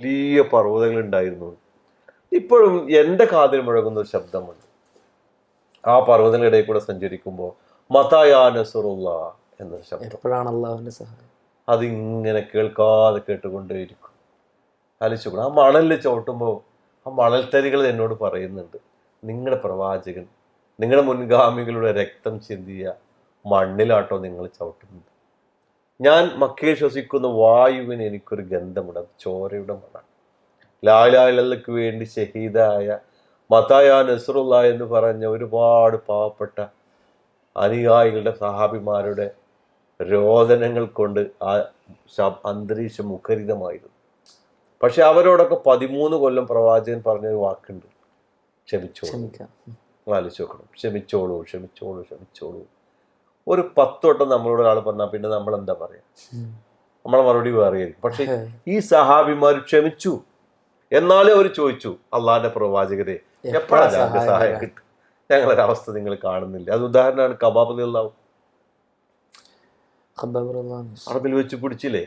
വലിയ പർവതങ്ങൾ ഉണ്ടായിരുന്നു ഇപ്പോഴും എന്റെ കാതിൽ മുഴങ്ങുന്ന ഒരു ശബ്ദമുണ്ട്. ആ പർവതങ്ങളിടയിൽ കൂടെ സഞ്ചരിക്കുമ്പോൾ മതായാനസുറുള്ള എന്ന ശബ്ദം. എപ്പോഴാണ് അള്ളാഹുവിന്റെ സഹായം? അതിങ്ങനെ കേൾക്കാതെ കേട്ടുകൊണ്ടേയിരിക്കും. ആലോചിച്ചു ആ മണലിൽ ചവിട്ടുമ്പോൾ ആ മണൽത്തരികൾ എന്നോട് പറയുന്നുണ്ട്. നിങ്ങളുടെ പ്രവാചകൻ നിങ്ങളുടെ മുൻഗാമികളുടെ രക്തം ചിന്തിയ മണ്ണിലാട്ടോ നിങ്ങൾ ചവിട്ടുന്നത്. ഞാൻ മക്കയിൽ ശ്വസിക്കുന്ന വായുവിന് എനിക്കൊരു ഗന്ധമുണ്ട്. അത് ചോരയുടെ മണാണ്. ലാലാലക്ക് വേണ്ടി ഷഹീദായ മതായ നസറുല്ല എന്ന് പറഞ്ഞ ഒരുപാട് പാവപ്പെട്ട അനുയായികളുടെ സഹാബിമാരുടെ രോദനങ്ങൾ കൊണ്ട് ആ അന്തരീക്ഷം മുഖരിതമായിരുന്നു. പക്ഷെ അവരോടൊക്കെ പതിമൂന്ന് കൊല്ലം പ്രവാചകൻ പറഞ്ഞൊരു വാക്കുണ്ട്. ക്ഷമിച്ചോളൂ. ആലോചിച്ചോക്കണം നിങ്ങൾ ആലോചിച്ച് നോക്കണം. ക്ഷമിച്ചോളൂ ക്ഷമിച്ചോളൂ ക്ഷമിച്ചോളൂ. ഒരു പത്ത് വട്ടം നമ്മളോട് ഒരാൾ പറഞ്ഞാൽ പിന്നെ നമ്മൾ എന്താ പറയാ? നമ്മളെ മറുപടി വേറെ പക്ഷെ ഈ സഹാബിമാർ ക്ഷമിച്ചു. എന്നാലും അവർ ചോദിച്ചു അള്ളാഹിന്റെ പ്രവാചകരെ എപ്പോഴാണ് ഞങ്ങൾക്ക് സഹായം കിട്ടും? ഞങ്ങളൊരു അവസ്ഥ നിങ്ങൾ കാണുന്നില്ല. അത് ഉദാഹരണമാണ് കബാബ് അള്ളാഹു. അറബിൽ വെച്ച് പിടിച്ചില്ലേ?